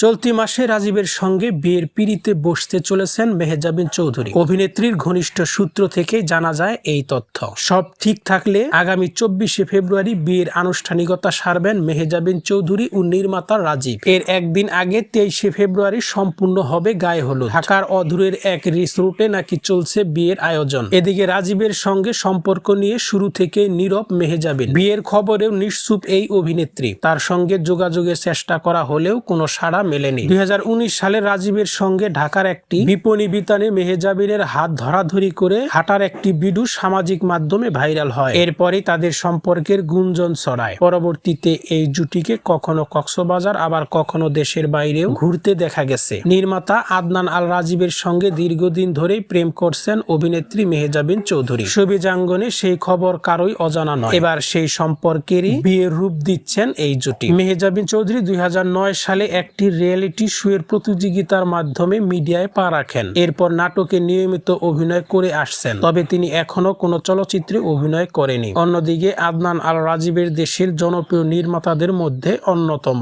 চলতি মাসে রাজীবের সঙ্গে বিয়ের পিড়িতে বসতে চলেছেন মেহেজাবিন চৌধুরী। অভিনেত্রীর ঘনিষ্ঠ সূত্র থেকে জানা যায় এই তথ্য। সব ঠিক থাকলে আগামী চব্বিশে ফেব্রুয়ারি বিয়ের আনুষ্ঠানিকতা সারবেন মেহেজাবিন চৌধুরী ও নির্মাতা রাজীব। এর একদিন আগে তেইশে ফেব্রুয়ারি সম্পূর্ণ হবে গায়ে হলুদ। ঢাকার অধুরের এক রিসোর্টে নাকি চলছে বিয়ের আয়োজন। এদিকে রাজীবের সঙ্গে সম্পর্ক নিয়ে শুরু থেকে নীরব মেহেজাবিন। বিয়ের খবরেও নিশ্চুপ এই অভিনেত্রী। তার সঙ্গে যোগাযোগের চেষ্টা করা হলেও কোনো সাড়া মেলেনি। দুই হাজার উনিশ সালে রাজীবের সঙ্গে ঢাকার একটি বিপণী বিতানে মেহেজাবিনের হাত ধরাধরি করে হাঁটার একটি ভিডিও সামাজিক মাধ্যমে ভাইরাল হয়। এরপরে তাদের সম্পর্কের গুঞ্জন ছড়ায়। পরবর্তীতে এই জুটিকে কখনো কক্সবাজার, আবার কখনো দেশের বাইরেও ঘুরতে দেখা গেছে। নির্মাতা আদনান আল রাজীবের সঙ্গে দীর্ঘদিন ধরেই প্রেম করছেন অভিনেত্রী মেহেজাবিন চৌধুরী। সবিজাঙ্গনে সেই খবর কারোই অজানা নয়। এবার সেই সম্পর্কেরই বিয়ের রূপ দিচ্ছেন এই জুটি। মেহেজাবিন চৌধুরী দুই হাজার নয় সালে একটি রিয়েলিটি শোয়ের প্রতিযোগিতার মাধ্যমে মিডিয়ায় পা রাখেন। এরপর নাটকে নিয়মিত অভিনয় করে আসছেন। তবে তিনি এখনও কোনো চলচ্চিত্রে অভিনয় করেনি। অন্যদিকে আদনান আল রাজীবের দেশের জনপ্রিয় নির্মাতাদের মধ্যে অন্যতম।